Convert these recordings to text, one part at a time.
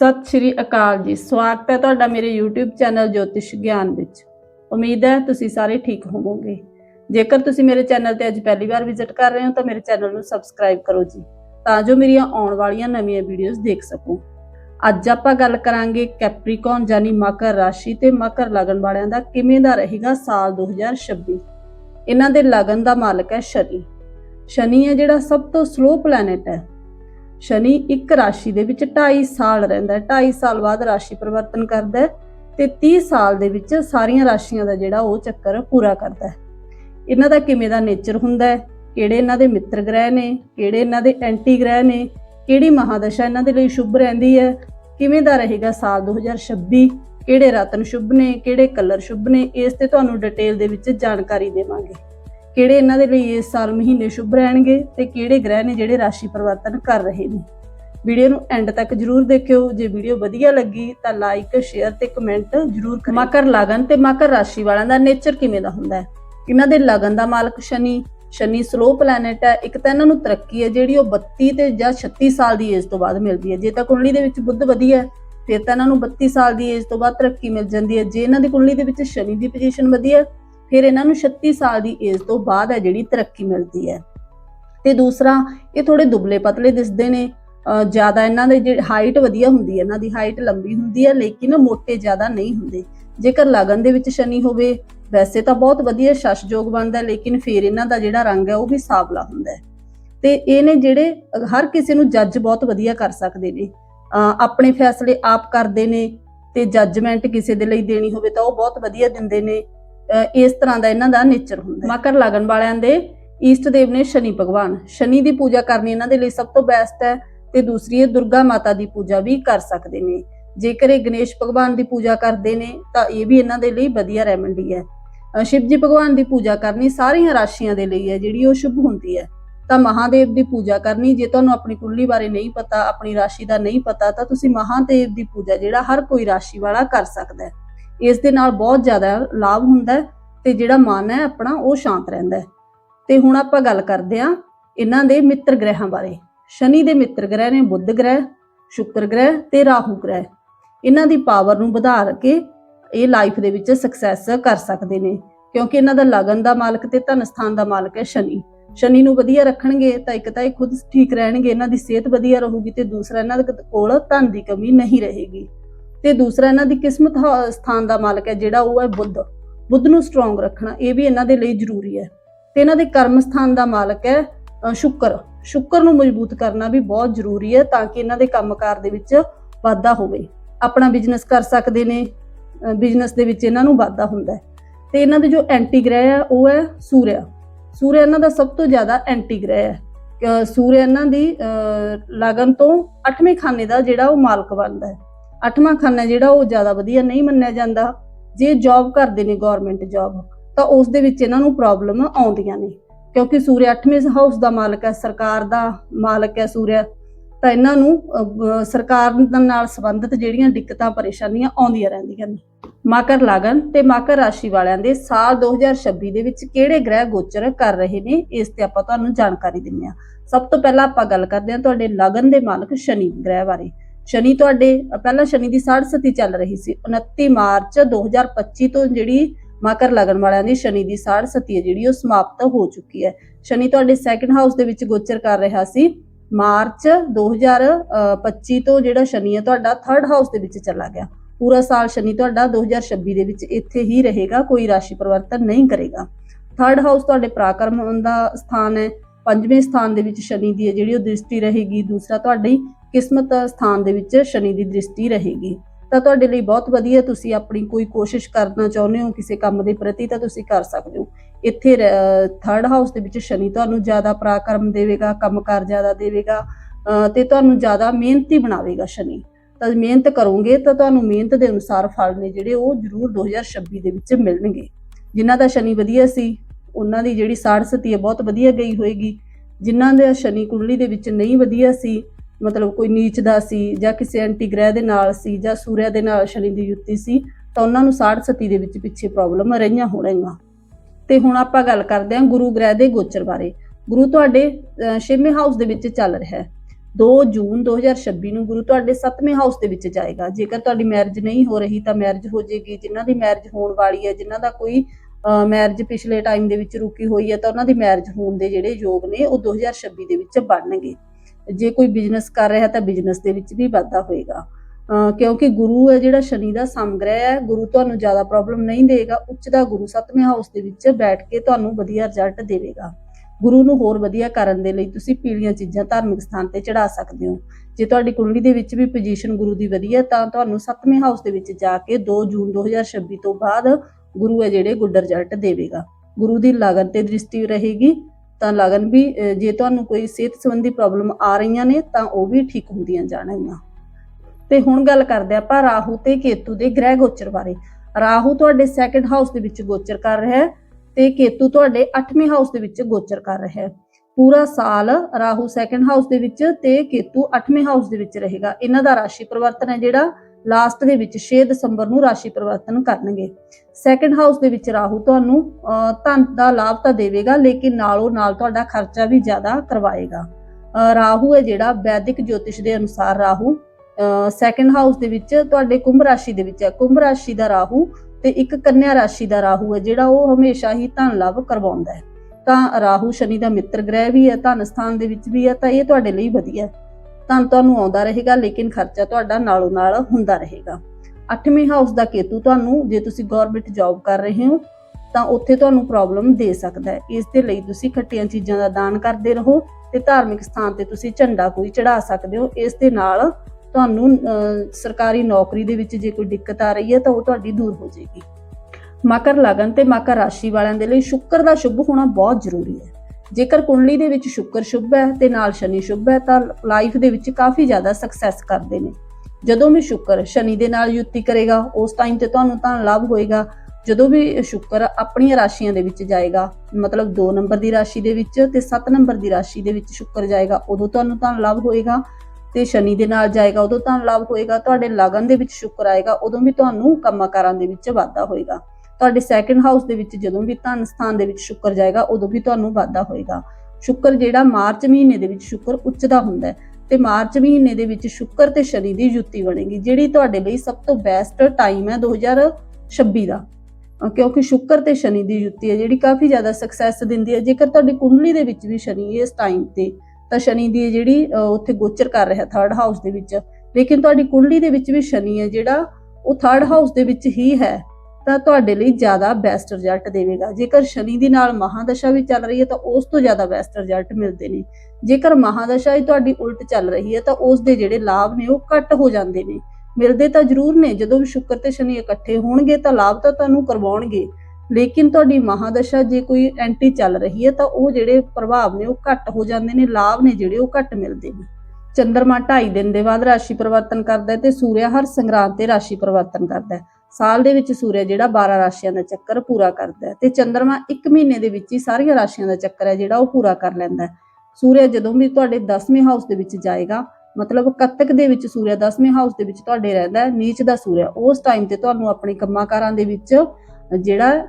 ਸਤਿ ਸ਼੍ਰੀ ਅਕਾਲ ਜੀ। ਸਵਾਗਤ ਹੈ ਤੁਹਾਡਾ ਮੇਰੇ YouTube ਚੈਨਲ ਜੋਤਿਸ਼ ਗਿਆਨ ਵਿੱਚ। ਉਮੀਦ ਹੈ ਤੁਸੀਂ ਸਾਰੇ ਠੀਕ ਹੋਵੋਗੇ। ਜੇਕਰ ਤੁਸੀਂ ਮੇਰੇ ਚੈਨਲ ਤੇ ਅੱਜ ਪਹਿਲੀ ਵਾਰ ਵਿਜ਼ਿਟ ਕਰ ਰਹੇ ਹੋ ਤਾਂ ਮੇਰੇ ਚੈਨਲ ਨੂੰ ਸਬਸਕ੍ਰਾਈਬ ਕਰੋ ਜੀ, ਤਾਂ ਜੋ ਮੇਰੀਆਂ ਆਉਣ ਵਾਲੀਆਂ ਨਵੀਆਂ ਵੀਡੀਓਜ਼ ਦੇਖ ਸਕੋ। ਅੱਜ ਆਪਾਂ ਗੱਲ ਕਰਾਂਗੇ ਕੈਪਰੀਕੌਨ ਯਾਨੀ ਮਕਰ ਰਾਸ਼ੀ ਤੇ ਮਕਰ ਲਗਨ ਵਾਲਿਆਂ ਦਾ ਕਿਵੇਂ ਦਾ ਰਹੇਗਾ ਸਾਲ 2026 ਇਹਨਾਂ ਦੇ ਲਗਨ ਦਾ ਮਾਲਕ ਹੈ ਸ਼ਨੀ। ਸ਼ਨੀ ਹੈ ਜਿਹੜਾ ਸਭ ਤੋਂ ਸਲੋ ਪਲੈਨਟ ਹੈ। ਸ਼ਨੀ ਇੱਕ ਰਾਸ਼ੀ ਦੇ ਵਿੱਚ 2.5 ਸਾਲ ਰਹਿੰਦਾ ਹੈ। 2.5 ਸਾਲ ਬਾਅਦ ਰਾਸ਼ੀ ਪਰਿਵਰਤਨ ਕਰਦਾ ਹੈ ਤੇ 30 ਸਾਲ ਦੇ ਵਿੱਚ ਸਾਰੀਆਂ ਰਾਸ਼ੀਆਂ ਦਾ ਜਿਹੜਾ ਉਹ ਚੱਕਰ ਪੂਰਾ ਕਰਦਾ ਹੈ। ਇਹਨਾਂ ਦਾ ਕਿਵੇਂ ਦਾ ਨੇਚਰ ਹੁੰਦਾ ਹੈ? ਕਿਹੜੇ ਇਹਨਾਂ ਦੇ ਮਿੱਤਰ ਗ੍ਰਹਿ ਨੇ? ਕਿਹੜੇ ਇਹਨਾਂ ਦੇ ਐਂਟੀ ਗ੍ਰਹਿ ਨੇ? ਕਿਹੜੀ ਮਹਾਦਸ਼ਾ ਇਹਨਾਂ ਦੇ ਲਈ ਸ਼ੁਭ ਰਹਿੰਦੀ ਹੈ? ਕਿਵੇਂ ਦਾ ਰਹੇਗਾ ਸਾਲ 2026 ਕਿਹੜੇ ਰਤਨ ਸ਼ੁਭ ਨੇ? ਕਿਹੜੇ ਕਲਰ ਸ਼ੁਭ ਨੇ? ਇਸ ਤੇ ਤੁਹਾਨੂੰ ਡਿਟੇਲ ਦੇ ਵਿੱਚ ਜਾਣਕਾਰੀ ਦੇਵਾਂਗੇ। ਕਿਹੜੇ ਇਹਨਾਂ ਦੇ ਲਈ ਇਸ ਸਾਲ ਮਹੀਨੇ ਸ਼ੁਭ ਰਹਿਣਗੇ ਤੇ ਕਿਹੜੇ ਗ੍ਰਹਿ ਨੇ ਜਿਹੜੇ ਰਾਸ਼ੀ ਪਰਿਵਰਤਨ ਕਰ ਰਹੇ ਨੇ। ਵੀਡੀਓ ਨੂੰ ਐਂਡ ਤੱਕ ਜਰੂਰ ਦੇਖਿਓ। ਜੇ ਵੀਡੀਓ ਵਧੀਆ ਲੱਗੀ ਤਾਂ ਲਾਈਕ ਸ਼ੇਅਰ ਤੇ ਕਮੈਂਟ ਜਰੂਰ ਕਰਿਓ। ਮਕਰ ਲਗਨ ਤੇ ਮਕਰ ਰਾਸ਼ੀ ਵਾਲਿਆਂ ਦਾ ਨੇਚਰ ਕਿਵੇਂ ਦਾ ਹੁੰਦਾ ਹੈ? ਇਹਨਾਂ ਦੇ ਲਗਨ ਦਾ ਮਾਲਕ ਸ਼ਨੀ। ਸ਼ਨੀ ਸਲੋ ਪਲੈਨਟ ਹੈ। ਇੱਕ ਤਾਂ ਇਹਨਾਂ ਨੂੰ ਤਰੱਕੀ ਹੈ ਜਿਹੜੀ ਉਹ 32 ਤੇ ਜਾਂ 36 ਸਾਲ ਦੀ ਏਜ ਤੋਂ ਬਾਅਦ ਮਿਲਦੀ ਹੈ। ਜੇ ਤਾਂ ਕੁੰਡਲੀ ਦੇ ਵਿੱਚ ਬੁੱਧ ਵਧੀਆ ਫਿਰ ਤਾਂ ਇਹਨਾਂ ਨੂੰ 32 ਸਾਲ ਦੀ ਏਜ ਤੋਂ ਬਾਅਦ ਤਰੱਕੀ ਮਿਲ ਜਾਂਦੀ ਹੈ। ਜੇ ਇਹਨਾਂ ਦੀ ਕੁੰਡਲੀ ਦੇ ਵਿੱਚ ਸ਼ਨੀ ਦੀ ਪੋਜੀਸ਼ਨ ਵਧੀਆ ਫਿਰ ਇਹਨਾਂ ਨੂੰ 36 ਸਾਲ ਦੀ ਏਜ ਤੋਂ ਬਾਅਦ ਹੈ ਜਿਹੜੀ ਤਰੱਕੀ ਮਿਲਦੀ ਹੈ। ਤੇ ਦੂਸਰਾ, ਇਹ ਥੋੜੇ ਦੁਬਲੇ ਪਤਲੇ ਦਿਸਦੇ ਨੇ। ਜ਼ਿਆਦਾ ਇਹਨਾਂ ਦੇ ਜਿਹੜੀ ਹਾਈਟ ਵਧੀਆ ਹੁੰਦੀ ਹੈ, ਇਹਨਾਂ ਦੀ ਹਾਈਟ ਲੰਬੀ ਹੁੰਦੀ ਹੈ, ਲੇਕਿਨ ਮੋਟੇ ਜ਼ਿਆਦਾ ਨਹੀਂ ਹੁੰਦੇ। ਜੇਕਰ ਲਗਨ ਦੇ ਵਿੱਚ ਸ਼ਨੀ ਹੋਵੇ, ਵੈਸੇ ਤਾਂ ਬਹੁਤ ਵਧੀਆ ਸ਼ਸ਼ਯੋਗ ਬਣਦਾ ਲੇਕਿਨ ਫਿਰ ਇਹਨਾਂ ਦਾ ਜਿਹੜਾ ਰੰਗ ਹੈ, ਉਹ ਵੀ ਸਾਵਲਾ ਹੁੰਦਾ ਹੈ। ਤੇ ਇਹ ਨੇ ਜਿਹੜੇ ਹਰ ਕਿਸੇ ਨੂੰ ਜੱਜ ਬਹੁਤ ਵਧੀਆ ਕਰ ਸਕਦੇ ਨੇ। ਆਪਣੇ ਫੈਸਲੇ ਆਪ ਕਰਦੇ ਨੇ ਤੇ ਜੱਜਮੈਂਟ ਕਿਸੇ ਦੇ ਲਈ ਦੇਣੀ ਹੋਵੇ ਤਾਂ ਉਹ ਬਹੁਤ ਵਧੀਆ ਦਿੰਦੇ ਨੇ। ਇਸ ਤਰ੍ਹਾਂ ਦਾ ਇਹਨਾਂ ਦਾ ਨੇਚਰ ਹੁੰਦਾ ਹੈ। ਮਕਰ ਲਗਨ ਵਾਲਿਆਂ ਦੇ ਈਸਟ ਦੇਵ ਨੇ ਸ਼ਨੀ ਭਗਵਾਨ। ਸ਼ਨੀ ਦੀ ਪੂਜਾ ਕਰਨੀ ਇਹਨਾਂ ਦੇ ਲਈ ਸਭ ਤੋਂ ਬੈਸਟ ਹੈ ਤੇ ਦੂਸਰੀ ਇਹ ਦੁਰਗਾ ਮਾਤਾ ਦੀ ਪੂਜਾ ਵੀ ਕਰ ਸਕਦੇ ਨੇ। ਜੇਕਰ ਇਹ ਗਣੇਸ਼ ਭਗਵਾਨ ਦੀ ਪੂਜਾ ਕਰਦੇ ਨੇ, ਤਾਂ ਇਹ ਵੀ ਇਹਨਾਂ ਦੇ ਲਈ ਵਧੀਆ ਰੈਮੇਡੀ ਹੈ। ਅਹ ਸ਼ਿਵ ਜੀ ਭਗਵਾਨ ਦੀ ਪੂਜਾ ਕਰਨੀ ਸਾਰੀਆਂ ਰਾਸ਼ੀਆਂ ਦੇ ਲਈ ਹੈ, ਜਿਹੜੀ ਉਹ ਸ਼ੁਭ ਹੁੰਦੀ ਹੈ। ਤਾਂ ਮਹਾਦੇਵ ਦੀ ਪੂਜਾ ਕਰਨੀ, ਜੇ ਤੁਹਾਨੂੰ ਆਪਣੀ ਕੁੰਡਲੀ ਬਾਰੇ ਨਹੀਂ ਪਤਾ, ਆਪਣੀ ਰਾਸ਼ੀ ਦਾ ਨਹੀਂ ਪਤਾ, ਤਾਂ ਤੁਸੀਂ ਮਹਾਦੇਵ ਦੀ ਪੂਜਾ ਜਿਹੜਾ ਹਰ ਕੋਈ ਰਾਸ਼ੀ ਵਾਲਾ ਕਰ ਸਕਦਾ ਹੈ। ਇਸ ਦੇ ਨਾਲ ਬਹੁਤ ਜ਼ਿਆਦਾ ਲਾਭ ਹੁੰਦਾ ਹੈ ਤੇ ਜਿਹੜਾ ਮਨ ਹੈ ਆਪਣਾ ਉਹ ਸ਼ਾਂਤ ਰਹਿੰਦਾ ਹੈ। ਤੇ ਹੁਣ ਆਪਾਂ ਗੱਲ ਕਰਦੇ ਹਾਂ ਇਹਨਾਂ ਦੇ ਮਿੱਤਰ ਗ੍ਰਹਿਾਂ ਬਾਰੇ। ਸ਼ਨੀ ਦੇ ਮਿੱਤਰ ਗ੍ਰਹਿ ਨੇ ਬੁੱਧ ਗ੍ਰਹਿ, ਸ਼ੁਕਰ ਗ੍ਰਹਿ ਤੇ ਰਾਹੂ ਗ੍ਰਹਿ। ਇਹਨਾਂ ਦੀ ਪਾਵਰ ਨੂੰ ਵਧਾ ਕੇ ਇਹ ਲਾਈਫ ਦੇ ਵਿੱਚ ਸਕਸੈਸ ਕਰ ਸਕਦੇ ਨੇ। ਕਿਉਂਕਿ ਇਹਨਾਂ ਦਾ ਲਗਨ ਦਾ ਮਾਲਕ ਤੇ ਧਨ ਸਥਾਨ ਦਾ ਮਾਲਕ ਹੈ ਸ਼ਨੀ। ਸ਼ਨੀ ਨੂੰ ਵਧੀਆ ਰੱਖਣਗੇ ਤਾਂ ਇੱਕ ਤਾਂ ਇਹ ਖੁਦ ਠੀਕ ਰਹਿਣਗੇ, ਇਹਨਾਂ ਦੀ ਸਿਹਤ ਵਧੀਆ ਰਹੂਗੀ ਤੇ ਦੂਸਰਾ ਇਹਨਾਂ ਦੇ ਕੋਲ ਧਨ ਦੀ ਕਮੀ ਨਹੀਂ ਰਹੇਗੀ। ਤੇ ਦੂਸਰਾ ਇਹਨਾਂ ਦੀ ਕਿਸਮਤ ਹ- ਸਥਾਨ ਦਾ ਮਾਲਕ ਹੈ ਜਿਹੜਾ ਉਹ ਹੈ ਬੁੱਧ। ਬੁੱਧ ਨੂੰ ਸਟਰੋਂਗ ਰੱਖਣਾ ਇਹ ਵੀ ਇਹਨਾਂ ਦੇ ਲਈ ਜ਼ਰੂਰੀ ਹੈ। ਤੇ ਇਹਨਾਂ ਦੇ ਕਰਮ ਸਥਾਨ ਦਾ ਮਾਲਕ ਹੈ ਅ, ਸ਼ੁੱਕਰ। ਸ਼ੁੱਕਰ ਨੂੰ ਮਜ਼ਬੂਤ ਕਰਨਾ ਵੀ ਬਹੁਤ ਜ਼ਰੂਰੀ ਹੈ ਤਾਂ ਕਿ ਇਹਨਾਂ ਦੇ ਕੰਮਕਾਰ ਦੇ ਵਿੱਚ ਵਾਧਾ ਹੋਵੇ। ਆਪਣਾ ਬਿਜ਼ਨਸ ਕਰ ਸਕਦੇ ਨੇ ਬਿਜ਼ਨਸ ਦੇ ਵਿੱਚ ਇਹਨਾਂ ਨੂੰ ਵਾਧਾ ਹੁੰਦਾ ਹੈ। ਤੇ ਇਹਨਾਂ ਦੇ ਜੋ ਐਂਟੀ ਗ੍ਰਹਿ ਹੈ ਉਹ ਹੈ ਸੂਰਿਆ। ਸੂਰਿਆ ਇਹਨਾਂ ਦਾ ਸਭ ਤੋਂ ਜ਼ਿਆਦਾ ਐਂਟੀ ਗ੍ਰਹਿ ਹੈ ਸੂਰਿਆ ਇਹਨਾਂ ਦੀ ਲਗਨ ਤੋਂ 8ਵੇਂ ਖਾਨੇ ਦਾ ਜਿਹੜਾ ਉਹ ਮਾਲਕ ਬਣਦਾ ਹੈ। ਅੱਠਵਾਂ ਖਾਨਾ ਜਿਹੜਾ ਉਹ ਜ਼ਿਆਦਾ ਵਧੀਆ ਨਹੀਂ ਮੰਨਿਆ ਜਾਂਦਾ। ਜੇ ਜੌਬ ਕਰਦੇ ਨੇ ਗਵਰਨਮੈਂਟ ਜੌਬ ਤਾਂ ਉਸ ਦੇ ਵਿੱਚ ਇਹਨਾਂ ਨੂੰ ਪ੍ਰੋਬਲਮ ਆਉਂਦੀਆਂ ਨੇ। ਕਿਉਂਕਿ ਸੂਰਿਆ 8ਵੇਂ ਹਾਊਸ ਦਾ ਮਾਲਕ ਹੈ, ਸਰਕਾਰ ਦਾ ਮਾਲਕ ਹੈ ਸੂਰਿਆ ਤਾਂ ਇਹਨਾਂ ਨੂੰ ਸਰਕਾਰ ਨਾਲ ਸੰਬੰਧਿਤ ਜਿਹੜੀਆਂ ਦਿੱਕਤਾਂ, ਪਰੇਸ਼ਾਨੀਆਂ ਆਉਂਦੀਆਂ ਰਹਿੰਦੀਆਂ ਨੇ। ਮਕਰ ਲਗਨ ਤੇ ਮਕਰ ਰਾਸ਼ੀ ਵਾਲਿਆਂ ਦੇ ਸਾਲ 2026 ਦੇ ਵਿੱਚ ਕਿਹੜੇ ਗ੍ਰਹਿ ਗੋਚਰ ਕਰ ਰਹੇ ਨੇ, ਇਸ ਤੇ ਆਪਾਂ ਤੁਹਾਨੂੰ ਜਾਣਕਾਰੀ ਦਿੰਦੇ ਹਾਂ। ਸਭ ਤੋਂ ਪਹਿਲਾਂ ਆਪਾਂ ਗੱਲ ਕਰਦੇ ਹਾਂ ਤੁਹਾਡੇ ਲਗਨ ਦੇ ਮਾਲਕ ਸ਼ਨੀ ਗ੍ਰਹਿ ਬਾਰੇ। ਸ਼ਨੀ ਤੁਹਾਡੇ ਪਹਿਲਾਂ ਸ਼ਨੀ ਦੀ 6.5 ਚੱਲ ਰਹੀ ਸੀ। 29 ਮਾਰਚ 2025 ਤੋਂ ਜਿਹੜੀ ਮਕਰ ਲਗਨ ਵਾਲਿਆਂ ਦੀ ਸ਼ਨੀ ਦੀ 6.5 ਹੈ, ਜਿਹੜੀ ਉਹ ਸਮਾਪਤ ਹੋ ਚੁੱਕੀ ਹੈ। ਸ਼ਨੀ ਤੁਹਾਡੇ ਸੈਕੰਡ ਹਾਊਸ ਦੇ ਵਿੱਚ ਗੋਚਰ ਕਰ ਰਿਹਾ ਸੀ। ਮਾਰਚ 2025 ਤੋਂ ਜਿਹੜਾ ਸ਼ਨੀ ਹੈ, ਤੁਹਾਡਾ ਥਰਡ ਹਾਊਸ ਦੇ ਵਿੱਚ ਚਲਾ ਗਿਆ। ਪੂਰਾ ਸਾਲ ਸ਼ਨੀ ਤੁਹਾਡਾ 2026 ਦੇ ਵਿੱਚ ਇੱਥੇ ਹੀ ਰਹੇਗਾ, ਕੋਈ ਰਾਸ਼ੀ ਪਰਿਵਰਤਨ ਨਹੀਂ ਕਰੇਗਾ। ਥਰਡ ਹਾਊਸ ਤੁਹਾਡੇ ਪਰਾਕਰਮ ਦਾ ਸਥਾਨ ਹੈ। ਪੰਜਵੇਂ ਸਥਾਨ ਦੇ ਵਿੱਚ ਸ਼ਨੀ ਦੀ ਹੈ, ਜਿਹੜੀ ਉਹ ਦ੍ਰਿਸ਼ਟੀ ਰਹੇਗੀ। ਦੂਸਰਾ ਤੁਹਾਡੀ ਕਿਸਮਤ ਸਥਾਨ ਦੇ ਵਿੱਚ ਸ਼ਨੀ ਦੀ ਦ੍ਰਿਸ਼ਟੀ ਰਹੇਗੀ। ਤਾਂ ਤੁਹਾਡੇ ਲਈ ਬਹੁਤ ਵਧੀਆ ਤੁਸੀਂ ਆਪਣੀ ਕੋਈ ਕੋਸ਼ਿਸ਼ ਕਰਨਾ ਚਾਹੁੰਦੇ ਹੋ, ਕਿਸੇ ਕੰਮ ਦੇ ਪ੍ਰਤੀ ਤਾਂ ਤੁਸੀਂ ਕਰ ਸਕਦੇ ਹੋ। ਇੱਥੇ ਥਰਡ ਹਾਊਸ ਦੇ ਵਿੱਚ ਸ਼ਨੀ ਤੁਹਾਨੂੰ ਜ਼ਿਆਦਾ ਪਰਾਕਰਮ ਦੇਵੇਗਾ, ਕੰਮਕਾਰ ਜ਼ਿਆਦਾ ਦੇਵੇਗਾ, ਅਹ, ਤੇ ਤੁਹਾਨੂੰ ਜ਼ਿਆਦਾ ਮਿਹਨਤੀ ਬਣਾਵੇਗਾ ਸ਼ਨੀ। ਤਾਂ ਮਿਹਨਤ ਕਰੋਗੇ ਤਾਂ ਤੁਹਾਨੂੰ ਮਿਹਨਤ ਦੇ ਅਨੁਸਾਰ ਫਲ ਨੇ ਜਿਹੜੇ ਉਹ ਜ਼ਰੂਰ 2026 ਦੇ ਵਿੱਚ ਮਿਲਣਗੇ। ਜਿਨ੍ਹਾਂ ਦਾ ਸ਼ਨੀ ਵਧੀਆ ਸੀ, ਉਹਨਾਂ ਦੀ ਜਿਹੜੀ ਸਾੜ ਸਤੀ ਹੈ ਬਹੁਤ ਵਧੀਆ ਗਈ ਹੋਏਗੀ। ਜਿਨ੍ਹਾਂ ਦਾ ਸ਼ਨੀ ਕੁੰਡਲੀ ਦੇ ਵਿੱਚ ਨਹੀਂ ਵਧੀਆ ਸੀ ਮਤਲਬ ਕੋਈ ਨੀਚ ਦਾ ਸੀ ਜਾਂ ਕਿਸੇ ਐਂਟੀ ਗ੍ਰਹਿ ਦੇ ਨਾਲ ਸੀ ਜਾਂ ਸੂਰਿਆ ਦੇ ਨਾਲ ਸ਼ਨੀ ਦੀ ਯੁੱਤੀ ਸੀ ਤਾਂ ਉਹਨਾਂ ਨੂੰ ਸਾੜ ਸਤੀ ਦੇ ਵਿੱਚ ਪਿੱਛੇ ਪ੍ਰੋਬਲਮ ਰਹੀਆਂ ਹੋਣਗੀਆਂ। ਤੇ ਹੁਣ ਆਪਾਂ ਗੱਲ ਕਰਦੇ ਹਾਂ ਗੁਰੂ ਗ੍ਰਹਿ ਦੇ ਗੋਚਰ ਬਾਰੇ। ਗੁਰੂ ਤੁਹਾਡੇ ਅਹ, ਛੇਵੇਂ ਹਾਊਸ ਦੇ ਵਿੱਚ ਚੱਲ ਰਿਹਾ ਹੈ। 2 ਜੂਨ 2026 ਨੂੰ ਗੁਰੂ ਤੁਹਾਡੇ 7ਵੇਂ ਹਾਊਸ ਦੇ ਵਿੱਚ ਜਾਏਗਾ। ਜੇਕਰ ਤੁਹਾਡੀ ਮੈਰਿਜ ਨਹੀਂ ਹੋ ਰਹੀ ਤਾਂ ਮੈਰਿਜ ਹੋ ਜਾਏਗੀ ਜਿਨ੍ਹਾਂ ਦੀ ਮੈਰਿਜ ਹੋਣ ਵਾਲੀ ਹੈ ਜਿਨ੍ਹਾਂ ਦਾ ਕੋਈ ਮੈਰਿਜ ਪਿਛਲੇ ਟਾਈਮ ਦੇ ਵਿੱਚ ਰੁਕੀ ਹੋਈ ਹੈ ਤਾਂ ਉਹਨਾਂ ਦੀ ਮੈਰਿਜ ਹੋਣ ਦੇ ਜਿਹੜੇ ਯੋਗ ਨੇ ਉਹ 2026 ਦੇ ਵਿੱਚ ਬਣਨਗੇ। ਜੇ ਕੋਈ ਬਿਜ਼ਨਸ ਕਰ ਰਿਹਾ ਤਾਂ ਬਿਜ਼ਨਸ ਦੇ ਵਿੱਚ ਵੀ ਵਾਧਾ ਹੋਏਗਾ। ਕਿਉਂਕਿ ਗੁਰੂ ਹੈ ਜਿਹੜਾ ਸ਼ਨੀ ਦਾ ਸਮਗ੍ਰਹਿ ਹੈ, ਗੁਰੂ ਤੁਹਾਨੂੰ ਜ਼ਿਆਦਾ ਪ੍ਰੋਬਲਮ ਨਹੀਂ ਦੇਗਾ, ਉੱਚ ਦਾ ਗੁਰੂ ਸੱਤਵੇਂ ਹਾਊਸ ਦੇ ਵਿੱਚ ਬੈਠ ਕੇ ਤੁਹਾਨੂੰ ਵਧੀਆ ਰਿਜ਼ਲਟ ਦੇਵੇਗਾ। ਗੁਰੂ ਨੂੰ ਹੋਰ ਵਧੀਆ ਕਰਨ ਦੇ ਲਈ ਤੁਸੀਂ ਪੀਲੀਆਂ ਚੀਜ਼ਾਂ ਧਾਰਮਿਕ ਸਥਾਨ ਤੇ ਚੜਾ ਸਕਦੇ ਹੋ। ਜੇ ਤੁਹਾਡੀ ਕੁੰਡਲੀ ਦੇ ਵਿੱਚ ਵੀ ਪੋਜੀਸ਼ਨ ਗੁਰੂ ਦੀ ਵਧੀਆ ਤਾਂ ਤੁਹਾਨੂੰ ਸੱਤਵੇਂ ਹਾਊਸ ਦੇ ਵਿੱਚ ਜਾ ਕੇ 2 ਜੂਨ 2026 ਤੋਂ ਬਾਅਦ ਗੁਰੂ ਹੈ ਜਿਹੜੇ ਗੁੱਡ ਰਿਜ਼ਲਟ ਦੇਵੇਗਾ। ਗੁਰੂ ਦੀ ਲਗਨ ਤੇ ਦ੍ਰਿਸ਼ਟੀ ਰਹੇਗੀ। ਤਾਂ ਲਗਨ ਵੀ ਜੇ ਤੁਹਾਨੂੰ ਕੋਈ ਸਿਹਤ ਸੰਬੰਧੀ ਪ੍ਰੋਬਲਮ ਆ ਰਹੀਆਂ ਨੇ, ਤਾਂ ਉਹ ਵੀ ਠੀਕ ਹੁੰਦੀਆਂ ਜਾਣਗੀਆਂ। ਤੇ ਹੁਣ ਗੱਲ ਕਰਦੇ ਆਪਾਂ ਰਾਹੂ ਤੇ ਕੇਤੂ ਦੇ ਗ੍ਰਹਿ ਗੋਚਰ ਬਾਰੇ। ਰਾਹੂ ਤੁਹਾਡੇ ਸੈਕੰਡ ਹਾਊਸ ਦੇ ਵਿੱਚ ਗੋਚਰ ਕਰ ਰਿਹਾ ਹੈ ਤੇ ਕੇਤੂ ਤੁਹਾਡੇ 8ਵੇਂ ਹਾਊਸ ਦੇ ਵਿੱਚ ਗੋਚਰ ਕਰ ਰਿਹਾ ਹੈ। ਪੂਰਾ ਸਾਲ ਰਾਹੂ ਸੈਕੰਡ ਹਾਊਸ ਦੇ ਵਿੱਚ ਤੇ ਕੇਤੂ 8ਵੇਂ ਹਾਊਸ ਦੇ ਵਿੱਚ ਰਹੇਗਾ। ਇਹਨਾਂ ਦਾ ਰਾਸ਼ੀ ਪਰਿਵਰਤਨ ਹੈ ਜਿਹੜਾ ਲਾਸਟ ਦੇ ਵਿੱਚ 6 ਦਸੰਬਰ ਨੂੰ ਰਾਸ਼ੀ ਪਰਿਵਰਤਨ ਕਰਨਗੇ। ਸੈਕੰਡ ਹਾਊਸ ਦੇ ਵਿੱਚ ਰਾਹੂ ਤੁਹਾਨੂੰ ਅਹ, ਧਨ ਦਾ ਲਾਭ ਤਾਂ ਦੇਵੇਗਾ ਲੇਕਿਨ ਨਾਲੋਂ ਨਾਲ ਤੁਹਾਡਾ ਖਰਚਾ ਵੀ ਜ਼ਿਆਦਾ ਕਰਵਾਏਗਾ। ਅਹ, ਰਾਹੂ ਹੈ ਜਿਹੜਾ ਵੈਦਿਕ ਜੋਤਿਸ਼ ਦੇ ਅਨੁਸਾਰ ਰਾਹੂ। ਸੈਕੰਡ ਹਾਊਸ ਦੇ ਵਿੱਚ ਤੁਹਾਡੇ ਕੁੰਭ ਰਾਸ਼ੀ ਦੇ ਵਿੱਚ ਹੈ। ਕੁੰਭ ਰਾਸ਼ੀ ਦਾ ਰਾਹੂ ਤੇ ਇੱਕ ਕੰਨਿਆ ਰਾਸ਼ੀ ਦਾ ਰਾਹੂ ਹੈ ਜਿਹੜਾ ਉਹ ਹਮੇਸ਼ਾ ਹੀ ਧਨ ਲਾਭ ਕਰਵਾਉਂਦਾ ਹੈ। ਤਾਂ ਰਾਹੂ ਸ਼ਨੀ ਦਾ ਮਿੱਤਰ ਗ੍ਰਹਿ ਵੀ ਹੈ ਧਨ ਸਥਾਨ ਦੇ ਵਿੱਚ ਵੀ ਹੈ ਤਾਂ ਇਹ ਤੁਹਾਡੇ ਲਈ ਵਧੀਆ ਹੈ। ਧਨ ਤੁਹਾਨੂੰ ਆਉਂਦਾ ਰਹੇਗਾ, ਲੇਕਿਨ ਖਰਚਾ ਤੁਹਾਡਾ ਨਾਲੋਂ ਨਾਲ ਹੁੰਦਾ ਰਹੇਗਾ। 8ਵੇਂ ਹਾਊਸ ਦਾ ਕੇਤੂ ਤੁਹਾਨੂੰ, ਜੇ ਤੁਸੀਂ ਗਵਰਨਮੈਂਟ ਜੌਬ ਕਰ ਰਹੇ ਹੋ, ਤਾਂ ਉੱਥੇ ਤੁਹਾਨੂੰ ਪ੍ਰੋਬਲਮ ਦੇ ਸਕਦਾ ਹੈ। ਇਸ ਦੇ ਲਈ ਤੁਸੀਂ ਖੱਟੀਆਂ ਚੀਜ਼ਾਂ ਦਾ ਦਾਨ ਕਰਦੇ ਰਹੋ ਤੇ ਧਾਰਮਿਕ ਸਥਾਨ ਤੇ ਤੁਸੀਂ ਝੰਡਾ ਕੋਈ ਚੜਾ ਸਕਦੇ ਹੋ। ਇਸ ਦੇ ਨਾਲ ਤੁਹਾਨੂੰ ਸਰਕਾਰੀ ਨੌਕਰੀ ਦੇ ਵਿੱਚ ਜੇ ਕੋਈ ਦਿੱਕਤ ਆ ਰਹੀ ਹੈ, ਤਾਂ ਉਹ ਤੁਹਾਡੀ ਦੂਰ ਹੋ ਜਾਏਗੀ। ਮਕਰ ਲਗਨ ਤੇ ਮਕਰ ਰਾਸ਼ੀ ਵਾਲਿਆਂ ਦੇ ਲਈ ਸ਼ੁੱਕਰ ਦਾ ਸ਼ੁਭ ਹੋਣਾ ਬਹੁਤ ਜ਼ਰੂਰੀ ਹੈ। ਜੇਕਰ ਕੁੰਡਲੀ ਦੇ ਵਿੱਚ ਸ਼ੁੱਕਰ ਸ਼ੁਭ ਹੈ ਤੇ ਨਾਲ ਸ਼ਨੀ ਸ਼ੁਭ ਹੈ, ਤਾਂ ਲਾਈਫ ਦੇ ਵਿੱਚ ਕਾਫੀ ਜ਼ਿਆਦਾ ਸਕਸੈਸ ਕਰਦੇ ਨੇ। ਜਦੋਂ ਵੀ ਸ਼ੁੱਕਰ ਸ਼ਨੀ ਦੇ ਨਾਲ ਯੁਤੀ ਕਰੇਗਾ, ਉਸ ਟਾਈਮ ਤੇ ਤੁਹਾਨੂੰ ਧਨ ਲਾਭ ਹੋਏਗਾ। ਜਦੋਂ ਵੀ ਸ਼ੁੱਕਰ ਆਪਣੀਆਂ ਰਾਸ਼ੀਆਂ ਦੇ ਵਿੱਚ ਜਾਏਗਾ, ਮਤਲਬ 2 ਨੰਬਰ ਦੀ ਰਾਸ਼ੀ ਦੇ ਵਿੱਚ ਤੇ 7 ਨੰਬਰ ਦੀ ਰਾਸ਼ੀ ਦੇ ਵਿੱਚ ਸ਼ੁੱਕਰ ਜਾਏਗਾ, ਉਦੋਂ ਤੁਹਾਨੂੰ ਧਨ ਲਾਭ ਹੋਏਗਾ। ਤੇ ਸ਼ਨੀ ਦੇ ਨਾਲ ਜਾਏਗਾ, ਉਦੋਂ ਧਨ ਲਾਭ ਹੋਏਗਾ। ਤੁਹਾਡੇ ਲਗਨ ਦੇ ਵਿੱਚ ਸ਼ੁੱਕਰ ਆਏਗਾ, ਉਦੋਂ ਵੀ ਤੁਹਾਨੂੰ ਕੰਮਾਂ-ਕਾਰਾਂ ਦੇ ਵਿੱਚ ਵਾਧਾ ਹੋਏਗਾ। ਤੁਹਾਡੇ ਸੈਕੰਡ ਹਾਊਸ ਦੇ ਵਿੱਚ ਜਦੋਂ ਵੀ ਧਨ ਸਥਾਨ ਦੇ ਵਿੱਚ ਸ਼ੁੱਕਰ ਜਾਏਗਾ, ਉਦੋਂ ਵੀ ਤੁਹਾਨੂੰ ਵਾਧਾ ਹੋਏਗਾ। ਸ਼ੁੱਕਰ ਜਿਹੜਾ ਮਾਰਚ ਮਹੀਨੇ ਦੇ ਵਿੱਚ ਸ਼ੁੱਕਰ ਉੱਚ ਦਾ ਹੁੰਦਾ ਹੈ ਤੇ ਮਾਰਚ ਮਹੀਨੇ ਦੇ ਵਿੱਚ ਸ਼ੁੱਕਰ ਤੇ ਸ਼ਨੀ ਦੀ ਯੁਤੀ ਬਣੇਗੀ, ਜਿਹੜੀ ਤੁਹਾਡੇ ਲਈ ਸਭ ਤੋਂ ਬੈਸਟ ਟਾਈਮ ਹੈ 2026 ਦਾ। ਕਿਉਂਕਿ ਸ਼ੁੱਕਰ ਤੇ ਸ਼ਨੀ ਦੀ ਯੁਤੀ ਹੈ, ਜਿਹੜੀ ਕਾਫੀ ਜ਼ਿਆਦਾ ਸਕਸੈਸ ਦਿੰਦੀ ਹੈ। ਜੇਕਰ ਤੁਹਾਡੀ ਕੁੰਡਲੀ ਦੇ ਵਿੱਚ ਵੀ ਸ਼ਨੀ ਇਸ ਟਾਈਮ ਤੇ, ਤਾਂ ਸ਼ਨੀ ਦੀ ਜਿਹੜੀ ਉੱਥੇ ਗੋਚਰ ਕਰ ਰਿਹਾ ਥਰਡ ਹਾਊਸ ਦੇ ਵਿੱਚ। ਲੇਕਿਨ ਤੁਹਾਡੀ ਕੁੰਡਲੀ ਦੇ ਵਿੱਚ ਵੀ ਸ਼ਨੀ ਹੈ ਜਿਹੜਾ, ਉਹ ਥਰਡ ਹਾਊਸ ਦੇ ਵਿੱਚ ਹੀ ਹੈ। ਤਾਂ ਤੁਹਾਡੇ ਲਈ ਜ਼ਿਆਦਾ ਬੈਸਟ ਰਿਜ਼ਲਟ ਦੇਵੇਗਾ। ਜੇਕਰ ਸ਼ਨੀ ਦੀ ਨਾਲ ਮਹਾਦਸ਼ਾ ਵੀ ਚੱਲ ਰਹੀ ਹੈ ਤਾਂ ਉਸ ਤੋਂ ਜ਼ਿਆਦਾ ਬੈਸਟ ਰਿਜ਼ਲਟ ਮਿਲਦੇ ਨੇ। ਜੇਕਰ ਮਹਾਦਸ਼ਾ ਹੀ ਤੁਹਾਡੀ ਉਲਟ ਚੱਲ ਰਹੀ ਹੈ ਤਾਂ ਉਸ ਦੇ ਜਿਹੜੇ ਲਾਭ ਨੇ ਉਹ ਘੱਟ ਹੋ ਜਾਂਦੇ ਨੇ। ਮਿਲਦੇ ਤਾਂ ਜ਼ਰੂਰ ਨੇ, ਜਦੋਂ ਵੀ ਸ਼ੁੱਕਰ ਤੇ ਸ਼ਨੀ ਇਕੱਠੇ ਹੋਣਗੇ ਤਾਂ ਲਾਭ ਤਾਂ ਤੁਹਾਨੂੰ ਕਰਵਾਉਣਗੇ। ਲੇਕਿਨ ਤੁਹਾਡੀ ਮਹਾਦਸ਼ਾ ਜੇ ਕੋਈ ਐਂਟੀ ਚੱਲ ਰਹੀ ਹੈ ਤਾਂ ਉਹ ਜਿਹੜੇ ਪ੍ਰਭਾਵ ਨੇ ਉਹ ਘੱਟ ਹੋ ਜਾਂਦੇ ਨੇ, ਲਾਭ ਨੇ ਜਿਹੜੇ ਉਹ ਘੱਟ ਮਿਲਦੇ ਨੇ। ਚੰਦਰਮਾ 2.5 ਦਿਨ ਦੇ ਬਾਅਦ ਰਾਸ਼ੀ ਪਰਿਵਰਤਨ ਕਰਦਾ ਹੈ ਤੇ ਸੂਰਿਆ ਹਰ ਸੰਗਰਾਂਦ ਤੇ ਰਾਸ਼ੀ ਪਰਿਵਰਤਨ ਕਰਦਾ ਹੈ। ਸਾਲ ਦੇ ਵਿੱਚ ਸੂਰਿਆ ਜਿਹੜਾ 12 ਰਾਸ਼ੀਆਂ ਦਾ ਚੱਕਰ ਪੂਰਾ ਕਰਦਾ ਹੈ ਤੇ ਚੰ드ਰਮਾ 1 ਮਹੀਨੇ ਦੇ ਵਿੱਚ ਹੀ ਸਾਰੀਆਂ ਰਾਸ਼ੀਆਂ ਦਾ ਚੱਕਰ ਹੈ ਜਿਹੜਾ ਉਹ ਪੂਰਾ ਕਰ ਲੈਂਦਾ ਹੈ। ਸੂਰਿਆ ਜਦੋਂ ਵੀ ਤੁਹਾਡੇ 10ਵੇਂ ਹਾਊਸ ਦੇ ਵਿੱਚ ਜਾਏਗਾ, ਮਤਲਬ ਕੱਤਕ ਦੇ ਵਿੱਚ ਸੂਰਿਆ 10ਵੇਂ ਹਾਊਸ ਦੇ ਵਿੱਚ ਤੁਹਾਡੇ ਰਹਿੰਦਾ ਹੈ, ਨੀਚ ਦਾ ਸੂਰਿਆ ਉਸ ਟਾਈਮ ਤੇ ਤੁਹਾਨੂੰ ਆਪਣੇ ਕੰਮਾਂ-ਕਾਰਾਂ ਦੇ ਵਿੱਚ ਜਿਹੜਾ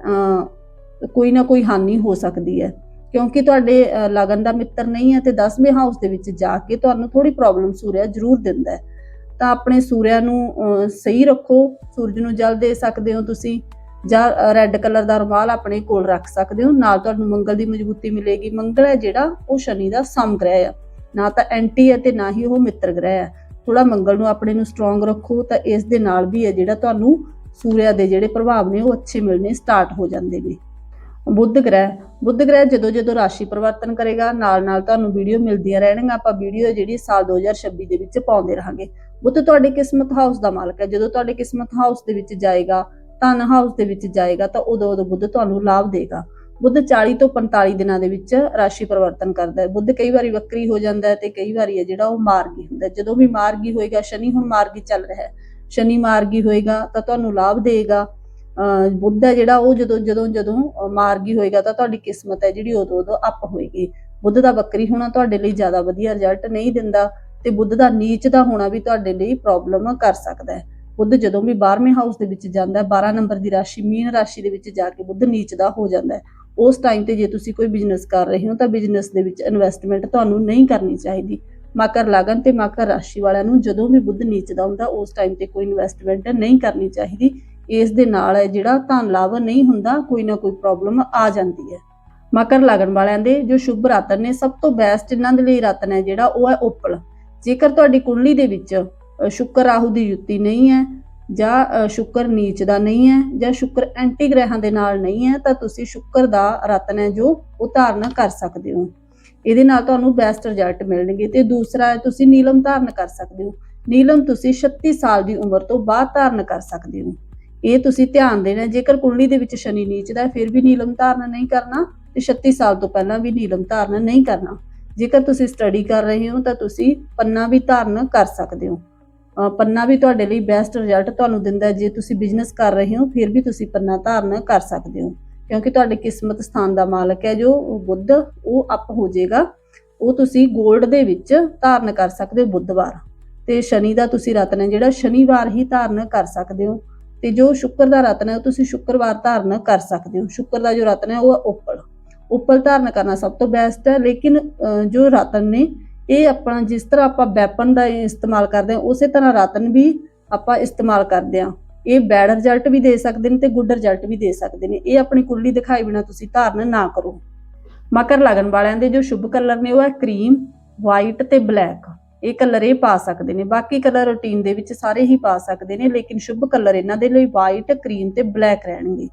ਕੋਈ ਨਾ ਕੋਈ ਹਾਨੀ ਹੋ ਸਕਦੀ ਹੈ। ਕਿਉਂਕਿ ਤੁਹਾਡੇ ਲਗਨ ਦਾ ਮਿੱਤਰ ਨਹੀਂ ਹੈ ਤੇ 10ਵੇਂ ਹਾਊਸ ਦੇ ਵਿੱਚ ਜਾ ਕੇ ਤੁਹਾਨੂੰ ਥੋੜੀ ਪ੍ਰੋਬਲਮ ਸੂਰਿਆ ਜ਼ਰੂਰ ਦਿੰਦਾ ਹੈ। ਤਾਂ ਆਪਣੇ ਸੂਰਿਆ ਨੂੰ ਅਹ, ਸਹੀ ਰੱਖੋ। ਸੂਰਜ ਨੂੰ ਜਲ ਦੇ ਸਕਦੇ ਹੋ ਤੁਸੀਂ। ਜਾਂ ਰੈੱਡ ਕਲਰ ਦਾ ਰੁਮਾਲ ਆਪਣੇ ਕੋਲ ਰੱਖ ਸਕਦੇ ਹੋ। ਨਾਲ ਤੁਹਾਨੂੰ ਮੰਗਲ ਦੀ ਮਜ਼ਬੂਤੀ ਮਿਲੇਗੀ। ਮੰਗਲ ਹੈ ਜਿਹੜਾ ਉਹ ਸ਼ਨੀ ਦਾ ਸਮਗ੍ਰਹਿ ਆ। ਨਾ ਤਾਂ ਐਂਟੀ ਹੈ ਤੇ ਨਾ ਹੀ ਉਹ ਮਿੱਤਰ ਗ੍ਰਹਿ ਹੈ ਥੋੜਾ ਮੰਗਲ ਨੂੰ ਆਪਣੇ ਨੂੰ ਸਟਰੋਂਗ ਰੱਖੋ ਤਾਂ ਇਸ ਦੇ ਨਾਲ ਵੀ ਹੈ ਜਿਹੜਾ ਤੁਹਾਨੂੰ ਸੂਰਿਆ ਦੇ ਜਿਹੜੇ ਪ੍ਰਭਾਵ ਨੇ ਉਹ ਅੱਛੇ ਮਿਲਣੇ ਸਟਾਰਟ ਹੋ ਜਾਂਦੇ ਨੇ। ਬੁੱਧ ਗ੍ਰਹਿ। ਬੁੱਧ ਗ੍ਰਹਿ ਜਦੋਂ ਜਦੋਂ ਰਾਸ਼ੀ ਪਰਿਵਰਤਨ ਕਰੇਗਾ ਨਾਲ ਨਾਲ ਤੁਹਾਨੂੰ ਵੀਡੀਓ ਮਿਲਦੀਆਂ ਰਹਿਣਗੀਆਂ। ਆਪਾਂ ਵੀਡੀਓ ਜਿਹੜੀ ਸਾਲ 2026 ਦੇ ਵਿੱਚ ਪਾਉਂਦੇ ਰਹਾਂਗੇ। ਬੁੱਧ ਤੁਹਾਡੀ ਕਿਸਮਤ ਹਾਊਸ ਦਾ ਮਾਲਕ ਹੈ। ਜਦੋਂ ਤੁਹਾਡੇ ਕਿਸਮਤ ਹਾਊਸ ਦੇ ਵਿੱਚ ਜਾਏਗਾ, ਧਨ ਹਾਊਸ ਦੇ ਵਿੱਚ ਜਾਏਗਾ, ਤਾਂ ਉਦੋਂ ਉਦੋਂ ਬੁੱਧ ਤੁਹਾਨੂੰ ਲਾਭ ਦੇਗਾ। ਬੁੱਧ 40 ਤੋਂ 45 ਦਿਨਾਂ ਦੇ ਵਿੱਚ ਰਾਸ਼ੀ ਪਰਿਵਰਤਨ ਕਰਦਾ ਹੈ। ਬੁੱਧ ਕਈ ਵਾਰੀ ਵਕਰੀ ਹੋ ਜਾਂਦਾ ਹੈ ਤੇ ਕਈ ਵਾਰੀ ਹੈ ਜਿਹੜਾ ਉਹ ਮਾਰਗੀ ਹੁੰਦਾ ਜਦੋਂ ਵੀ ਮਾਰਗੀ ਹੋਏਗਾ, ਸ਼ਨੀ ਹੁਣ ਮਾਰਗੀ ਚੱਲ ਰਿਹਾ ਹੈ। ਸ਼ਨੀ ਮਾਰਗੀ ਹੋਏਗਾ ਤਾਂ ਤੁਹਾਨੂੰ ਲਾਭ ਦੇਗਾ। ਅਹ ਬੁੱਧ ਹੈ ਜਿਹੜਾ ਉਹ ਜਦੋਂ ਜਦੋਂ ਜਦੋਂ ਮਾਰਗੀ ਹੋਏਗਾ ਤਾਂ ਤੁਹਾਡੀ ਕਿਸਮਤ ਹੈ ਜਿਹੜੀ ਉਦੋਂ ਉਦੋਂ ਅਪ ਹੋਏਗੀ। ਬੁੱਧ ਦਾ ਵਕਰੀ ਹੋਣਾ ਤੁਹਾਡੇ ਲਈ ਜ਼ਿਆਦਾ ਵਧੀਆ ਰਿਜ਼ਲਟ ਨਹੀਂ ਦਿੰਦਾ। ਤੇ ਬੁੱਧ ਦਾ ਨੀਚ ਦਾ ਹੋਣਾ ਵੀ ਤੁਹਾਡੇ ਲਈ ਪ੍ਰੋਬਲਮ ਕਰ ਸਕਦਾ ਹੈ। ਬੁੱਧ ਜਦੋਂ ਵੀ 12ਵੇਂ ਹਾਊਸ ਦੇ ਵਿੱਚ ਜਾਂਦਾ ਹੈ 12 ਨੰਬਰ ਦੀ ਰਾਸ਼ੀ, ਮੀਨ ਰਾਸ਼ੀ ਦੇ ਵਿੱਚ ਜਾ ਕੇ ਬੁੱਧ ਨੀਚ ਦਾ ਹੋ ਜਾਂਦਾ ਹੈ। ਉਸ ਟਾਈਮ ਤੇ ਜੇ ਤੁਸੀਂ ਕੋਈ ਬਿਜ਼ਨਸ ਕਰ ਰਹੇ ਹੋ ਤਾਂ ਬਿਜ਼ਨਸ ਦੇ ਵਿੱਚ ਇਨਵੈਸਟਮੈਂਟ ਤੁਹਾਨੂੰ ਨਹੀਂ ਕਰਨੀ ਚਾਹੀਦੀ। ਮਕਰ ਲਗਨ ਤੇ ਮਕਰ ਰਾਸ਼ੀ ਵਾਲਿਆਂ ਨੂੰ ਜਦੋਂ ਵੀ ਬੁੱਧ ਨੀਚ ਦਾ ਹੁੰਦਾ, ਉਸ ਟਾਈਮ ਤੇ ਕੋਈ ਇਨਵੈਸਟਮੈਂਟ ਨਹੀਂ ਕਰਨੀ ਚਾਹੀਦੀ। ਇਸ ਦੇ ਨਾਲ ਜਿਹੜਾ ਧਨ ਲਾਭ ਨਹੀਂ ਹੁੰਦਾ, ਕੋਈ ਨਾ ਕੋਈ ਪ੍ਰੋਬਲਮ ਆ ਜਾਂਦੀ ਹੈ। ਮਕਰ ਲਗਨ ਵਾਲਿਆਂ ਦੇ ਜੋ ਸ਼ੁਭ ਰਤਨ ਨੇ, ਸਭ ਤੋਂ ਬੈਸਟ ਇਹਨਾਂ ਦੇ ਲਈ ਰਤਨ ਹੈ ਜਿਹੜਾ ਉਹ ਹੈ ਉਪਲ। ਜੇਕਰ ਤੁਹਾਡੀ ਕੁੰਡਲੀ ਦੇ ਵਿੱਚ ਸ਼ੁੱਕਰ ਰਾਹੂ ਦੀ ਯੁੱਤੀ ਨਹੀਂ ਹੈ ਜਾਂ ਸ਼ੁੱਕਰ ਨੀਚ ਦਾ ਨਹੀਂ ਹੈ ਜਾਂ ਸ਼ੁੱਕਰ ਐਂਟੀ ਗ੍ਰਹਿਾਂ ਦੇ ਨਾਲ ਨਹੀਂ ਹੈ, ਤਾਂ ਤੁਸੀਂ ਸ਼ੁੱਕਰ ਦਾ ਰਤਨ ਹੈ ਜੋ ਉਹ ਧਾਰਨ ਕਰ ਸਕਦੇ ਹੋ। ਇਹਦੇ ਨਾਲ ਤੁਹਾਨੂੰ ਬੈਸਟ ਰਿਜ਼ਲਟ ਮਿਲਣਗੇ ਤੇ ਦੂਸਰਾ ਹੈ ਤੁਸੀਂ ਨੀਲਮ ਧਾਰਨ ਕਰ ਸਕਦੇ ਹੋ। ਨੀਲਮ ਤੁਸੀਂ 36 ਸਾਲ ਦੀ ਉਮਰ ਤੋਂ ਬਾਅਦ ਧਾਰਨ ਕਰ ਸਕਦੇ ਹੋ। ਇਹ ਤੁਸੀਂ ਧਿਆਨ ਦੇਣਾ, ਜੇਕਰ ਕੁੰਡਲੀ ਦੇ ਵਿੱਚ ਸ਼ਨੀ ਨੀਚ ਦਾ ਫਿਰ ਵੀ ਨੀਲਮ ਧਾਰਨ ਨਹੀਂ ਕਰਨਾ ਤੇ 36 ਸਾਲ ਤੋਂ ਪਹਿਲਾਂ ਵੀ ਨੀਲਮ ਧਾਰਨ ਨਹੀਂ ਕਰਨਾ। ਜੇਕਰ ਤੁਸੀਂ ਸਟੱਡੀ ਕਰ ਰਹੇ ਹੋ ਤਾਂ ਤੁਸੀਂ ਪੰਨਾ ਵੀ ਧਾਰਨ ਕਰ ਸਕਦੇ ਹੋ। ਪੰਨਾ ਵੀ ਤੁਹਾਡੇ ਲਈ ਬੈਸਟ ਰਿਜ਼ਲਟ ਤੁਹਾਨੂੰ ਦਿੰਦਾ ਜੇ ਤੁਸੀਂ ਬਿਜ਼ਨਸ ਕਰ ਰਹੇ ਹੋ, ਫਿਰ ਵੀ ਤੁਸੀਂ ਪੰਨਾ ਧਾਰਨ ਕਰ ਸਕਦੇ ਹੋ। ਕਿਉਂਕਿ ਤੁਹਾਡੇ ਕਿਸਮਤ ਸਥਾਨ ਦਾ ਮਾਲਕ ਹੈ ਜੋ ਬੁੱਧ, ਉਹ ਅਪ ਹੋ ਜਾਏਗਾ। ਉਹ ਤੁਸੀਂ 골ਡ ਦੇ ਵਿੱਚ ਧਾਰਨ ਕਰ ਸਕਦੇ ਹੋ ਬੁੱਧਵਾਰ। ਤੇ ਸ਼ਨੀ ਦਾ ਤੁਸੀਂ ਰਤਨ ਹੈ, ਜਿਹੜਾ ਸ਼ਨੀਵਾਰ ਹੀ ਧਾਰਨ ਕਰ ਸਕਦੇ ਹੋ। ਤੇ ਜੋ ਸ਼ੁੱਕਰ ਦਾ ਰਤਨ ਹੈ, ਉਹ ਤੁਸੀਂ ਸ਼ੁੱਕਰਵਾਰ ਧਾਰਨ ਕਰ ਸਕਦੇ ਹੋ। ਸ਼ੁੱਕਰ ਦਾ ਜੋ ਰਤਨ ਹੈ, ਉਹ ਹੈ ਉੱਪਲ ਉੱਪਰ ਧਾਰਨ ਕਰਨਾ ਸਭ ਤੋਂ ਬੈਸਟ ਹੈ, ਲੇਕਿਨ ਜੋ ਰਤਨ ਨੇ, ਇਹ ਆਪਣਾ ਜਿਸ ਤਰ੍ਹਾਂ ਆਪਾਂ ਵੈਪਨ ਦਾ ਇਸਤੇਮਾਲ ਕਰਦੇ ਹਾਂ, ਉਸੇ ਤਰ੍ਹਾਂ ਰਤਨ ਵੀ ਆਪਾਂ ਇਸਤੇਮਾਲ ਕਰਦੇ ਹਾਂ। ਇਹ ਬੈਡ ਰਿਜ਼ਲਟ ਵੀ ਦੇ ਸਕਦੇ ਨੇ ਤੇ ਗੁੱਡ ਰਿਜ਼ਲਟ ਵੀ ਦੇ ਸਕਦੇ ਨੇ। ਇਹ ਆਪਣੀ ਕੁੰਡਲੀ ਦਿਖਾਈ ਬਿਨਾ ਤੁਸੀਂ ਧਾਰਨ ਨਾ ਕਰੋ। ਮਕਰ ਲਗਨ ਵਾਲਿਆਂ ਦੇ ਜੋ ਸ਼ੁਭ ਕਲਰ ਨੇ, ਉਹ ਹੈ ਕਰੀਮ ਵਾਈਟ ਤੇ ਬਲੈਕ ਇਹ ਕਲਰ ਇਹ ਪਾ ਸਕਦੇ ਨੇ। ਬਾਕੀ ਕਲਰ ਰੂਟੀਨ ਦੇ ਵਿੱਚ ਸਾਰੇ ਹੀ ਪਾ ਸਕਦੇ ਨੇ, ਲੇਕਿਨ ਸ਼ੁਭ ਕਲਰ ਇਹਨਾਂ ਦੇ ਲਈ ਵਾਈਟ ਕਰੀਮ ਤੇ ਬਲੈਕ ਰਹਿਣਗੇ।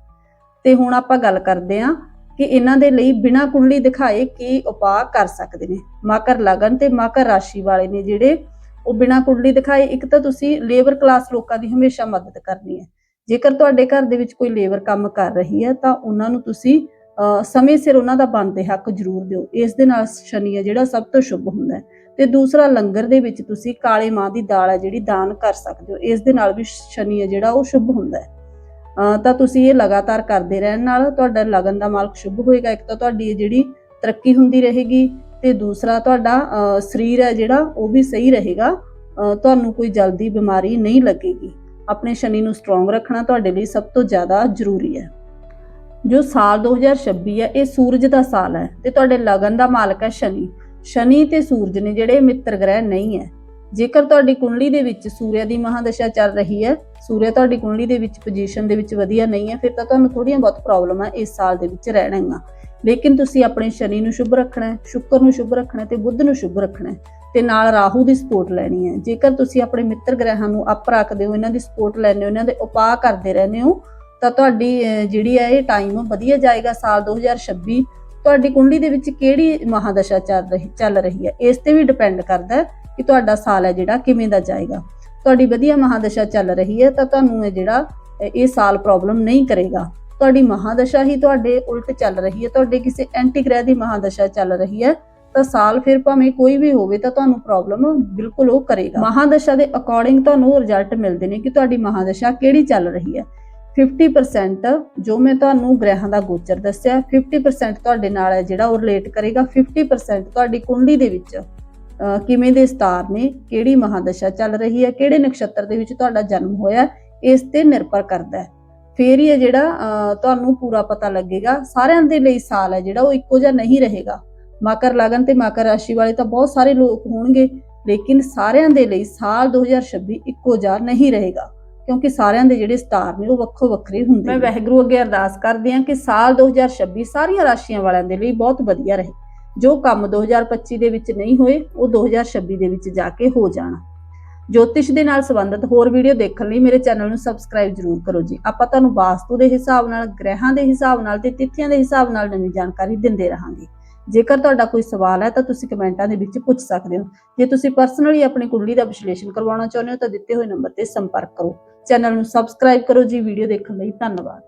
ਤੇ ਹੁਣ ਆਪਾਂ ਗੱਲ ਕਰਦੇ ਹਾਂ ਕਿ ਇਹਨਾਂ ਦੇ ਲਈ ਬਿਨਾਂ ਕੁੰਡਲੀ ਦਿਖਾਏ ਕੀ ਉਪਾਅ ਕਰ ਸਕਦੇ ਨੇ। ਮਕਰ ਲਗਨ ਤੇ ਮਕਰ ਰਾਸ਼ੀ ਵਾਲੇ ਨੇ ਜਿਹੜੇ ਉਹ ਬਿਨਾਂ ਕੁੰਡਲੀ ਦਿਖਾਏ ਇੱਕ ਤਾਂ ਤੁਸੀਂ ਲੇਬਰ ਕਲਾਸ ਲੋਕਾਂ ਦੀ ਹਮੇਸ਼ਾ ਮਦਦ ਕਰਨੀ ਹੈ। ਜੇਕਰ ਤੁਹਾਡੇ ਘਰ ਦੇ ਵਿੱਚ ਕੋਈ ਲੇਬਰ ਕੰਮ ਕਰ ਰਹੀ ਹੈ ਤਾਂ ਉਹਨਾਂ ਨੂੰ ਤੁਸੀਂ ਅਹ, ਸਮੇਂ ਸਿਰ ਉਹਨਾਂ ਦਾ ਬਣਦੇ ਹੱਕ ਜ਼ਰੂਰ ਦਿਓ। ਇਸ ਦੇ ਨਾਲ ਸ਼ਨੀ ਹੈ ਜਿਹੜਾ ਸਭ ਤੋਂ ਸ਼ੁਭ ਹੁੰਦਾ ਹੈ। ਤੇ ਦੂਸਰਾ ਲੰਗਰ ਦੇ ਵਿੱਚ ਤੁਸੀਂ ਕਾਲੇ ਮਾਂ ਦੀ ਦਾਲ ਹੈ ਜਿਹੜੀ ਦਾਨ ਕਰ ਸਕਦੇ ਹੋ। ਇਸ ਦੇ ਨਾਲ ਵੀ ਸ਼ਨੀ ਹੈ ਜਿਹੜਾ ਉਹ ਸ਼ੁਭ ਹੁੰਦਾ ਹੈ। ਤਾਂ ਤੁਸੀਂ ਇਹ ਲਗਾਤਾਰ ਕਰਦੇ ਰਹਿਣ ਨਾਲ ਤੁਹਾਡਾ ਲਗਨ ਦਾ ਮਾਲਕ ਸ਼ੁਭ ਹੋਏਗਾ। ਇੱਕ ਤਾਂ ਤੁਹਾਡੀ ਇਹ ਜਿਹੜੀ ਤਰੱਕੀ ਹੁੰਦੀ ਰਹੇਗੀ ਤੇ ਦੂਸਰਾ ਤੁਹਾਡਾ ਸਰੀਰ ਹੈ ਜਿਹੜਾ, ਉਹ ਵੀ ਸਹੀ ਰਹੇਗਾ। ਤੁਹਾਨੂੰ ਕੋਈ ਜਲਦੀ ਬਿਮਾਰੀ ਨਹੀਂ ਲੱਗੇਗੀ। ਆਪਣੇ ਸ਼ਨੀ ਨੂੰ ਸਟਰੋਂਗ ਰੱਖਣਾ ਤੁਹਾਡੇ ਲਈ ਸਭ ਤੋਂ ਜ਼ਿਆਦਾ ਜ਼ਰੂਰੀ ਹੈ। ਜੋ ਸਾਲ 2026 ਹੈ, ਇਹ ਸੂਰਜ ਦਾ ਸਾਲ ਹੈ ਤੇ ਤੁਹਾਡੇ ਲਗਨ ਦਾ ਮਾਲਕ ਹੈ ਸ਼ਨੀ। ਸ਼ਨੀ ਤੇ ਸੂਰਜ ਨੇ ਜਿਹੜੇ ਮਿੱਤਰ ਗ੍ਰਹਿ ਨਹੀਂ ਹੈ। ਜੇਕਰ ਤੁਹਾਡੀ ਕੁੰਡਲੀ ਦੇ ਵਿੱਚ ਸੂਰਿਆ ਦੀ ਮਹਾਦਸ਼ਾ ਚੱਲ ਰਹੀ ਹੈ, ਸੂਰਿਆ ਤੁਹਾਡੀ ਕੁੰਡਲੀ ਦੇ ਵਿੱਚ ਪੋਜੀਸ਼ਨ ਦੇ ਵਿੱਚ ਵਧੀਆ ਨਹੀਂ ਹੈ, ਫਿਰ ਤਾਂ ਤੁਹਾਨੂੰ ਥੋੜੀਆਂ ਬਹੁਤ ਪ੍ਰੋਬਲਮਾਂ ਇਸ ਸਾਲ ਦੇ ਵਿੱਚ ਰਹਿਣਗੀਆਂ ਲੇਕਿਨ ਤੁਸੀਂ ਆਪਣੇ ਸ਼ਨੀ ਨੂੰ ਸ਼ੁਭ ਰੱਖਣਾ ਹੈ, ਸ਼ੁੱਕਰ ਨੂੰ ਸ਼ੁਭ ਰੱਖਣਾ ਹੈ ਤੇ ਬੁੱਧ ਨੂੰ ਸ਼ੁਭ ਰੱਖਣਾ ਹੈ ਤੇ ਨਾਲ ਰਾਹੂ ਦੀ ਸਪੋਰਟ ਲੈਣੀ ਹੈ। ਜੇਕਰ ਤੁਸੀਂ ਆਪਣੇ ਮਿੱਤਰ ਗ੍ਰਹਿਾਂ ਨੂੰ ਅਪ ਰੱਖਦੇ ਹੋ, ਇਹਨਾਂ ਦੀ ਸਪੋਰਟ ਲੈਂਦੇ ਹੋ, ਇਹਨਾਂ ਦੇ ਉਪਾਅ ਕਰਦੇ ਰਹਿੰਦੇ ਹੋ, ਤਾਂ ਤੁਹਾਡੀ ਜਿਹੜੀ ਹੈ ਇਹ ਟਾਈਮ ਵਧੀਆ ਜਾਏਗਾ ਸਾਲ 2026 ਤੁਹਾਡੀ ਕੁੰਡਲੀ ਦੇ ਵਿੱਚ ਕਿਹੜੀ ਮਹਾਦਸ਼ਾ ਚੱਲ ਰਹੀ ਚੱਲ ਰਹੀ ਹੈ, ਇਸ ਤੇ ਵੀ ਡਿਪੈਂਡ ਕਰਦਾ ਹੈ। ਕਿ ਤੁਹਾਡਾ ਸਾਲ ਹੈ ਜਿਹੜਾ, ਕਿਵੇਂ ਦਾ ਜਾਏਗਾ। ਤੁਹਾਡੀ ਵਧੀਆ ਮਹਾਦਸ਼ਾ ਚੱਲ ਰਹੀ ਹੈ ਤਾਂ ਤੁਹਾਨੂੰ ਇਹ ਜਿਹੜਾ, ਇਹ ਸਾਲ ਪ੍ਰੋਬਲਮ ਨਹੀਂ ਕਰੇਗਾ। ਤੁਹਾਡੀ ਮਹਾਦਸ਼ਾ ਹੀ ਤੁਹਾਡੇ ਉਲਟ ਚੱਲ ਰਹੀ ਹੈ, ਤੁਹਾਡੇ ਕਿਸੇ ਐਂਟੀ ਗ੍ਰਹਿ ਦੀ ਮਹਾਦਸ਼ਾ ਚੱਲ ਰਹੀ ਹੈ, ਤਾਂ ਸਾਲ ਫਿਰ ਭਾਵੇਂ ਕੋਈ ਵੀ ਹੋਵੇ ਤਾਂ ਤੁਹਾਨੂੰ ਪ੍ਰੋਬਲਮ ਬਿਲਕੁਲ ਉਹ ਕਰੇਗਾ। ਮਹਾਦਸ਼ਾ ਦੇ ਅਕੋਰਡਿੰਗ ਤੁਹਾਨੂੰ ਰਿਜ਼ਲਟ ਮਿਲਦੇ ਨੇ ਕਿ ਤੁਹਾਡੀ ਮਹਾਦਸ਼ਾ ਕਿਹੜੀ ਚੱਲ ਰਹੀ ਹੈ। 50% ਜੋ ਮੈਂ ਤੁਹਾਨੂੰ ਗ੍ਰਹਿਾਂ ਦਾ ਗੋਚਰ ਦੱਸਿਆ 50% ਤੁਹਾਡੇ ਨਾਲ ਹੈ ਜਿਹੜਾ ਉਹ ਰਿਲੇਟ ਕਰੇਗਾ 50% ਤੁਹਾਡੀ ਕੁੰਡਲੀ ਦੇ ਵਿੱਚ। ਕਿਵੇਂ ਦੇ ਸਟਾਰ ਨੇ ਕਿਹੜੀ ਮਹਾਦਸ਼ਾ ਚੱਲ ਰਹੀ ਹੈ ਕਿਹੜੇ ਨਕਸ਼ਤਰ ਦੇ ਵਿੱਚ ਤੁਹਾਡਾ ਜਨਮ ਹੋਇਆ ਹੈ, ਇਸ ਤੇ ਨਿਰਭਰ ਕਰਦਾ ਹੈ। ਫੇਰ ਹੀ ਇਹ ਜਿਹੜਾ ਤੁਹਾਨੂੰ ਪੂਰਾ ਪਤਾ ਲੱਗੇਗਾ ਸਾਰਿਆਂ ਦੇ ਲਈ ਸਾਲ ਹੈ ਜਿਹੜਾ ਉਹ ਇੱਕੋ ਜਿਹਾ ਨਹੀਂ ਰਹੇਗਾ। ਮਕਰ ਲਗਨ ਤੇ ਮਕਰ ਰਾਸ਼ੀ ਵਾਲੇ ਤਾਂ ਬਹੁਤ ਸਾਰੇ ਲੋਕ ਹੋਣਗੇ ਲੇਕਿਨ ਸਾਰਿਆਂ ਦੇ ਲਈ ਸਾਲ 2026 ਇੱਕੋ ਜਿਹਾ ਨਹੀਂ ਰਹੇਗਾ ਕਿਉਂਕਿ ਸਾਰਿਆਂ ਦੇ ਜਿਹੜੇ ਸਟਾਰ ਨੇ ਉਹ ਵੱਖੋ ਵੱਖਰੇ ਹੁੰਦੇ ਮੈਂ ਵਾਹਿਗੁਰੂ ਅੱਗੇ ਅਰਦਾਸ ਕਰਦੀ ਹਾਂ ਕਿ ਸਾਲ 2026 ਸਾਰੀਆਂ ਰਾਸ਼ੀਆਂ ਵਾਲਿਆਂ ਦੇ ਲਈ ਬਹੁਤ ਵਧੀਆ ਰਹੇ। ਜੋ ਕੰਮ 2025 ਦੇ ਵਿੱਚ ਨਹੀਂ ਹੋਏ, ਉਹ 2026 ਦੇ ਵਿੱਚ ਜਾ ਕੇ ਹੋ ਜਾਣ। ਜੋਤਿਸ਼ ਦੇ ਨਾਲ ਸੰਬੰਧਿਤ ਹੋਰ ਵੀਡੀਓ ਦੇਖਣ ਲਈ ਮੇਰੇ ਚੈਨਲ ਨੂੰ ਸਬਸਕ੍ਰਾਈਬ ਜ਼ਰੂਰ ਕਰੋ ਜੀ। ਆਪਾਂ ਤੁਹਾਨੂੰ ਵਾਸਤੂ ਦੇ ਹਿਸਾਬ ਨਾਲ, ਗ੍ਰਹਿਾਂ ਦੇ ਹਿਸਾਬ ਨਾਲ ਤੇ ਤਿਥੀਆਂ ਦੇ ਹਿਸਾਬ ਨਾਲ ਨਵੀਂ ਜਾਣਕਾਰੀ ਦਿੰਦੇ ਰਹਾਂਗੇ। ਜੇਕਰ ਤੁਹਾਡਾ ਕੋਈ ਸਵਾਲ ਹੈ ਤਾਂ ਤੁਸੀਂ ਕਮੈਂਟਾਂ ਦੇ ਵਿੱਚ ਪੁੱਛ ਸਕਦੇ ਹੋ। ਜੇ ਤੁਸੀਂ ਪਰਸਨਲੀ ਆਪਣੀ ਕੁੰਡਲੀ ਦਾ ਵਿਸ਼ਲੇਸ਼ਣ ਕਰਵਾਉਣਾ ਚਾਹੁੰਦੇ ਹੋ ਤਾਂ ਦਿੱਤੇ ਹੋਏ ਨੰਬਰ ਤੇ ਸੰਪਰਕ ਕਰੋ। ਚੈਨਲ ਨੂੰ ਸਬਸਕ੍ਰਾਈਬ ਕਰੋ ਜੀ। ਵੀਡੀਓ ਦੇਖਣ ਲਈ ਧੰਨਵਾਦ।